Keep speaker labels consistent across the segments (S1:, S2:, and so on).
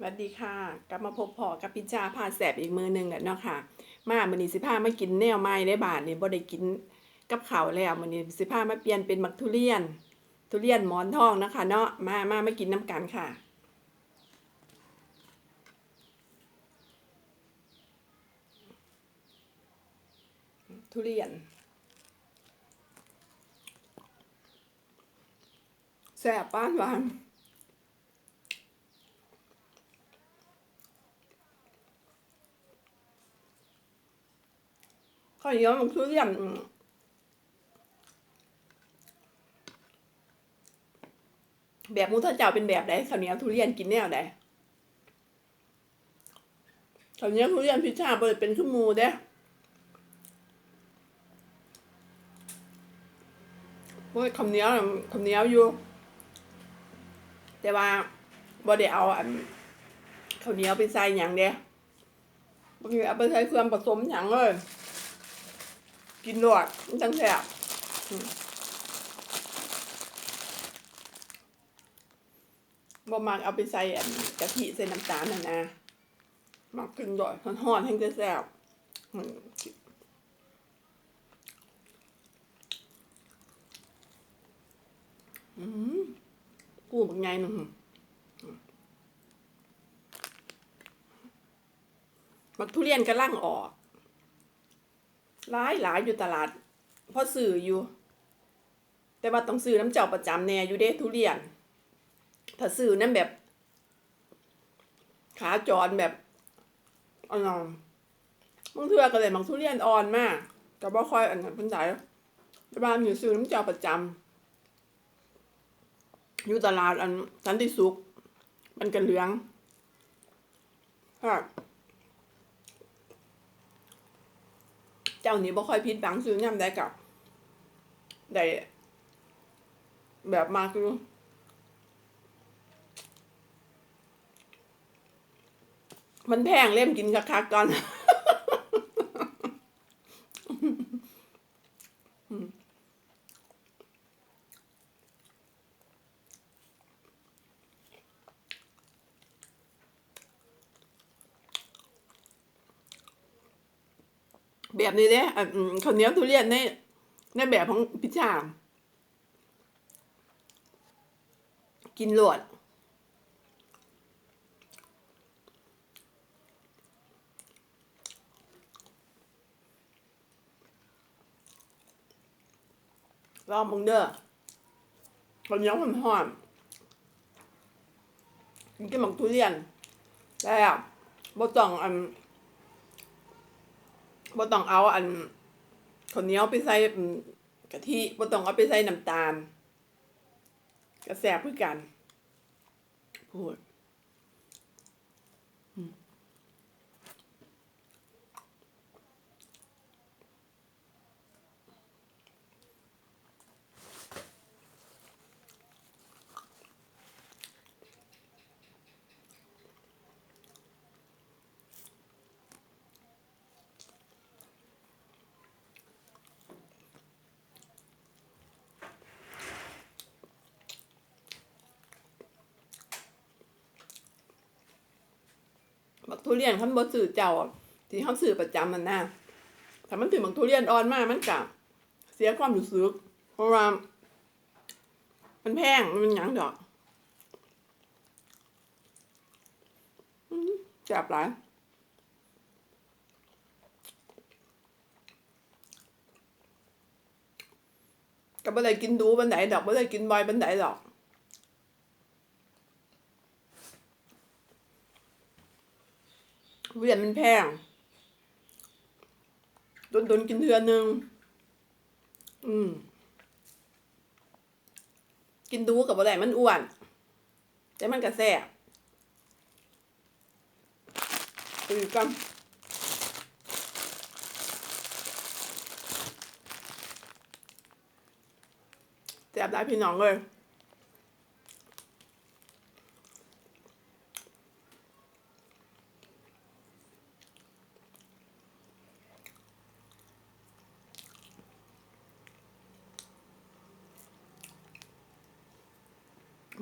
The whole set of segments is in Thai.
S1: สวัสดีค่ะ กลับมาพบพอกับพิจาพาแสบอีกมือหนึ่งแล้วเนาะค่ะ มามื้อนี้สิพามากินแนวไม้ได้บาทนี่บ่ได้กินกับเขาแล้วมือนี้สิพามาเปลี่ยนเป็นมักทุเรียน ทุเรียนหมอนทองนะคะเนาะมามามากินน้ำกันค่ะ ทุเรียนแซ่บป้านหวาน ข้าวเหนียวมันทุเรียนอืมแบบมูทอดเจ้าเป็นแบบไหนข้าวเหนียวทุเรียนกินแนวไหนข้าวเหนียวทุเรียนพิชาเปิดเป็นขึ้นมูเด้โอ้ยข้าวเหนียวน่ะข้าวเหนียวอยู่ แต่ว่าบ่ได้เอาอันข้าวเหนียวไปใส่หยังเด้บางทีเอาไปใส่เครื่องผสมหยังเลย กินดวดมันจังแซ่บอืมบ่มักเอาไปใส่อันกะทิใส่น้ำตาลน่ะนะมักกินดวดห่อนๆให้จะแซ่บอืมอืมกูบักไงหนึ่งมักทุเรียนกระลังออก หลายหลายอยู่ตลาดพราะซื้ออยู่ แต่ว่าต้องซื้อน้ำเจ้าประจำแน่อยู่เด้ทุเรียน ถ้าซื้อน้ำแบบ ขาจรแบบอ่อนบางเทือก็เลยบางทุเรียนอ่อนมากก็บ่ค่อยอันนั้นเพิ่นใจแต่บ้านอยู่ซื้อน้ำเจ้าประจำอยู่ตลาดอันสันติสุข มันกันเหลืองค่ะ เจ้านี้บ่ค่อยพิดบังซื้อย้ำได้กับได้แบบมากอยู่มันแพงเล่มกินคักๆก่อน แบบนี้เนี่ยข้าวเหนียวทุเรียนในในแบบของพิชามกินหลวดลองมึงเด้อข้าวเหนียวมันหอมกินกับหมักทุเรียนแล้วบ่ต้องอัน บ่ต้องเอาอันข้าวเหนียวไปใส่กะทิบ่ต้องเอาไปใส่น้ำตาลก็แซ่บคือกันพูด ทุเรียนคันบ่ซื้อเจ้าที่เฮาซื้อประจำมันนะถ้ามันถึงบักทุเรียนอ่อนมากมันก็เสียความรู้สึกเพราะว่ามันแพงมันหยังดอกอืมแซ่บหลายก็บ่ได้กินดูบันไดดอกบ่ได้กินบ่อยบันไดดอก เวียนมันแพงโดนโดนๆกินเทือหนึงอืม กินดูกับบ่ได้มันอ้วน แต่มันก็แซ่บอือกันแซ่บหลายพี่น้องเลย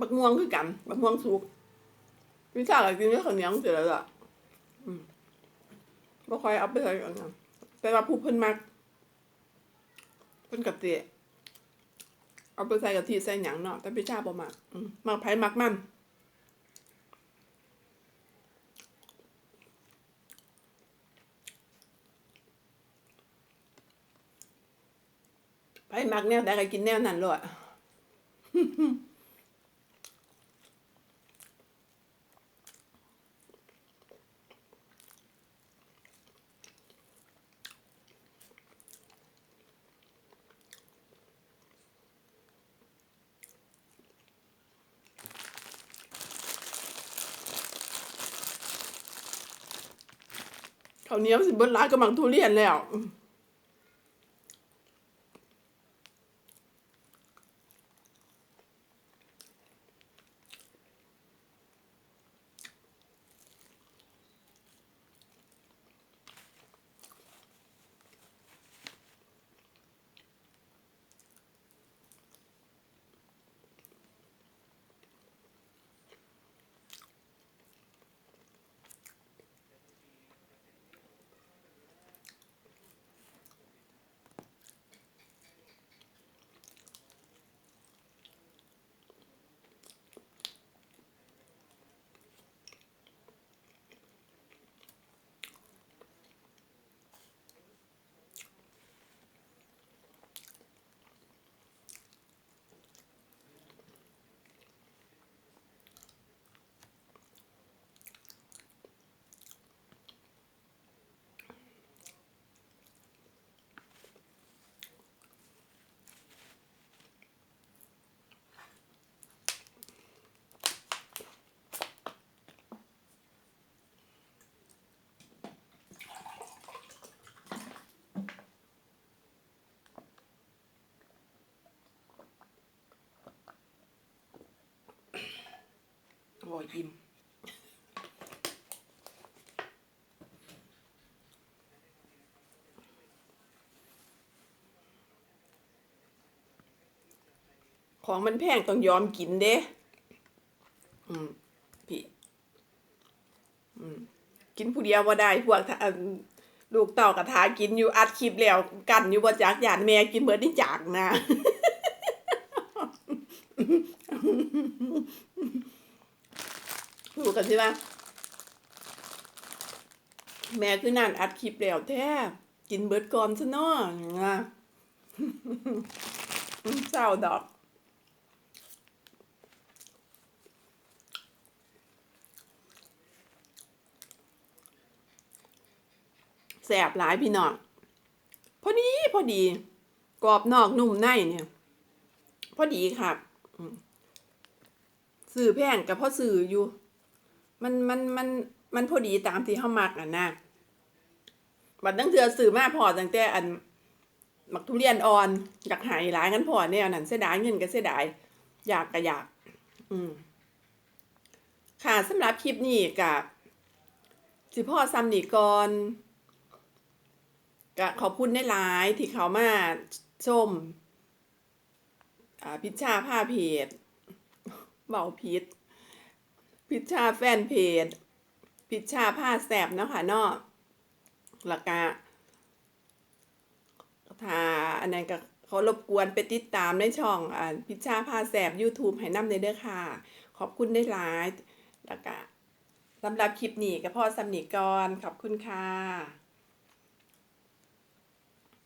S1: บักม่วงคือกันบักม่วงสุกพิซซ่าก็กินด้วยข้าวเหนียวเสร็จแล้วล่ะอืมบ่ค่อยเอาไปใส่กันนะแต่ว่าผู้เพิ่นมักเพิ่นกับเตะเอาไปใส่กะทิใส่หยังเนาะแต่พิซซ่าบ่มักมมักไผมักมันไปมักแนวใดก็กินแนวนั้นโลด ข้าวเหนียวสิเบิดร้านก็มังทุเรียนแล้ว โอ้ยอิ่มของมันแพงต้องยอมกินเด้ อืม พี่ อืม กินผู้เดียวบ่ได้ พวกอันลูกเต่ากระทากินอยู่อัดคลิปแล้วกันอยู่บ่จักหยานแม่กินเบิดนี่จากนะ รู้กันใช่ไหมแม่คือนันอัดคลิปแล้วแท้กินเบิร์ดก่อนซะเนาะอย่างเศร้าดอกแสบหลายพี่น้องพอดีพอดี กรอบนอกนุ่มในเนี่ย พอดีครับอืมสื่อแพงกับพ่อสื่ออยู่ มันมันมันมันพอดีตามที่เขามักอะนะบัดตั้งเถือสื่อมาพอตั้งแต่อันหมักทุเรียนอ่อนอยากหายหลายกันพอเนี่ยนั่นเสียดายเงินก็เสียดายอยากก็อยาก อืมค่ะสำหรับคลิปนี้กับสิพ่อซัมนีก่อนก็ขอบคุณได้หลายที่เขามาชมอ่าพิชชาผ้าเพจเบาพิษ พิชชาแฟนเพจ พิชชาผ้าแสบเนาะค่ะเนาะแล้วก็ถ้าอันนั้นก็เขารบกวนไปติดตามในช่องอ่าพิชชาผ้าแสบ YouTube ให้นำเด้อค่ะ ขอบคุณได้หลายแล้วก็สำหรับคลิปนี้ก็พ่อสำนีก่อนขอบคุณค่ะ